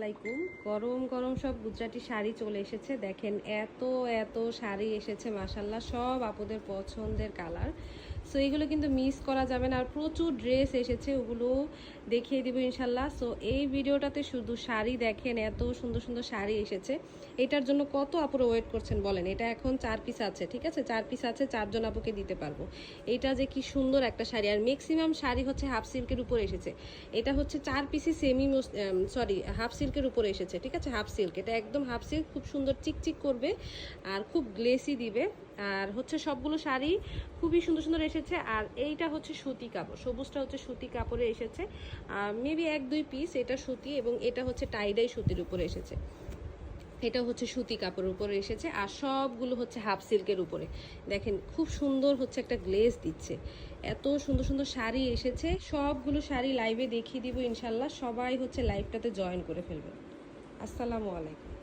আলাইকুম। গরম গরম সব গুজরাটি শাড়ি চলে এসেছে। দেখেন, এত এত শাড়ি এসেছে মাসাল্লাহ সব আপুদের পছন্দের কালার। সো, এগুলো কিন্তু মিস করা যাবে না। আর প্রচুর ড্রেস এসেছে, ওগুলো দেখিয়ে দিব ইনশাল্লাহ সো, এই ভিডিওটাতে শুধু শাড়ি দেখেন, এত সুন্দর সুন্দর শাড়ি এসেছে। এটার জন্য কত আপুরা ওয়েট করছেন বলেন? এটা এখন চার পিস আছে, ঠিক আছে? চার পিস আছে, চারজন আপুকে দিতে পারব। এটা যে কি সুন্দর একটা শাড়ি। আর ম্যাক্সিমাম শাড়ি হচ্ছে হাফ সিল্কের উপরে এসেছে। এটা হচ্ছে চার পিসি সেমি সরি হাফ সিল্কের উপরে এসেছে, ঠিক আছে? Half silk. এটা একদম হাফ সিল্ক, খুব সুন্দর চিকচিক করবে আর খুব গ্লেসি দিবে। আর হচ্ছে সবগুলো শাড়ি খুবই সুন্দর সুন্দর এসেছে। আর এইটা হচ্ছে সুতি কাপড়, সবুজটা হচ্ছে সুতি কাপড়ে এসেছে। মেবি এক দুই পিস এটা সুতি এবং এটা হচ্ছে টাইডাই সুতির উপরে এসেছে। এটা হচ্ছে সুতি কাপড়ের উপরে এসেছে আর সবগুলো হচ্ছে হাফ সিল্কের উপরে। দেখেন, খুব সুন্দর হচ্ছে একটা গ্লেজ দিচ্ছে। এত সুন্দর সুন্দর শাড়ি এসেছে। সবগুলো শাড়ি লাইভে দেখিয়ে দিব ইনশাল্লাহ। সবাই হচ্ছে লাইভটাতে জয়েন করে ফেলবেন। আসসালামু আলাইকুম।